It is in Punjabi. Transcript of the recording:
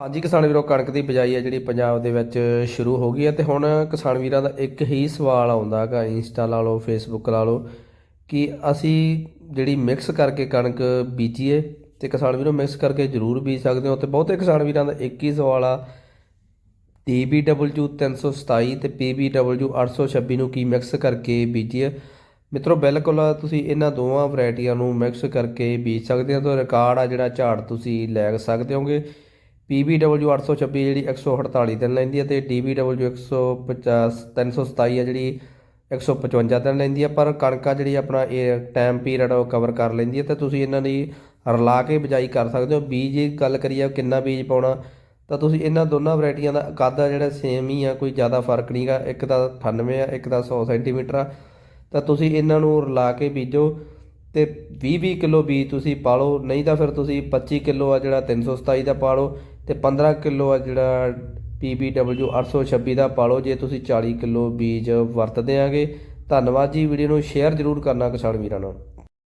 ਹਾਂਜੀ, ਕਿਸਾਨ ਵੀਰੋ, ਕਣਕ ਦੀ ਬਿਜਾਈ ਹੈ ਜਿਹੜੀ ਪੰਜਾਬ ਦੇ ਵਿੱਚ ਸ਼ੁਰੂ ਹੋ ਗਈ ਹੈ ਤੇ ਹੁਣ ਕਿਸਾਨ ਵੀਰਾਂ ਦਾ ਇੱਕ ਹੀ ਸਵਾਲ ਆਉਂਦਾ ਹੈਗਾ, ਇੰਸਟਾ ਲਾ ਲਓ ਫੇਸਬੁੱਕ ਲਾ ਲਓ, ਕਿ ਅਸੀਂ ਜਿਹੜੀ ਮਿਕਸ ਕਰਕੇ ਕਣਕ ਬੀਜੀਏ ਤੇ ਕਿਸਾਨ ਵੀਰੋ ਮਿਕਸ ਕਰਕੇ ਜ਼ਰੂਰ ਬੀਜ ਸਕਦੇ ਹੋ ਤੇ ਬਹੁਤੇ ਕਿਸਾਨ ਵੀਰਾਂ ਦਾ ਇੱਕ ਹੀ ਸਵਾਲ ਆ TBW 327 ਤੇ PBW 826 ਨੂੰ ਕੀ ਮਿਕਸ ਕਰਕੇ ਬੀਜੀਏ? ਮਿੱਤਰੋ, ਬਿਲਕੁਲ ਤੁਸੀਂ ਇਹਨਾਂ ਦੋਵਾਂ ਵੈਰਾਈਟੀਆਂ ਨੂੰ ਮਿਕਸ ਕਰਕੇ ਬੀਜ ਸਕਦੇ ਹੋ ਤਾਂ ਰਿਕਾਰਡ ਆ ਜਿਹੜਾ ਝਾੜ ਤੁਸੀਂ ਲੈ ਸਕਦੇ ਹੋਗੇ। PBW 826 ਜਿਹੜੀ 148 ਦਿਨ ਲੈਂਦੀ ਹੈ ਤੇ DBW 150 327 ਹੈ ਜਿਹੜੀ 155 ਦਿਨ ਲੈਂਦੀ ਹੈ, ਪਰ ਕਣਕਾਂ ਜਿਹੜੀ ਆਪਣਾ ਇਹ ਟਾਈਮ ਪੀਰੀਅਡ ਉਹ ਕਵਰ ਕਰ ਲੈਂਦੀ ਹੈ ਤੇ ਤੁਸੀਂ ਇਹਨਾਂ ਦੀ ਰਲਾ ਕੇ ਬਿਜਾਈ ਕਰ ਸਕਦੇ ਹੋ। ਬੀਜ ਦੀ ਗੱਲ ਕਰੀਏ ਕਿੰਨਾ ਬੀਜ ਪਾਉਣਾ, ਤਾਂ ਤੁਸੀਂ ਇਹਨਾਂ ਦੋਨਾਂ ਵੈਰਾਈਟੀਆਂ ਦਾ ਕੱਦ ਜਿਹੜਾ ਸੇਮ ਹੀ ਆ, ਕੋਈ ਜ਼ਿਆਦਾ ਫ਼ਰਕ ਨਹੀਂਗਾ ਇੱਕ ਦਾ 98 ਆ, ਇੱਕ ਦਾ 100 ਸੈਂਟੀਮੀਟਰ ਆ, ਤਾਂ ਤੁਸੀਂ ਇਹਨਾਂ ਨੂੰ ਰਲਾ ਕੇ ਬੀਜੋ ਤੇ 20-20 ਕਿਲੋ ਬੀਜ ਤੁਸੀਂ ਪਾ ਲਓ ਨਹੀਂ ਤਾਂ ਫਿਰ ਤੁਸੀਂ 25 ਕਿਲੋ ਆ ਜਿਹੜਾ 327 ਦਾ ਪਾ ਲਓ ਤੇ 15 ਕਿਲੋ ਆ ਜਿਹੜਾ PBW 826 ਦਾ ਪਾ ਲਓ ਜੇ ਤੁਸੀਂ 40 ਕਿਲੋ ਬੀਜ ਵਰਤਦੇ ਆਂਗੇ, ਧੰਨਵਾਦ ਜੀ। ਵੀਡੀਓ ਨੂੰ ਸ਼ੇਅਰ ਜ਼ਰੂਰ ਕਰਨਾ ਕਿਸਾਨ ਵੀਰਾਂ ਨਾਲ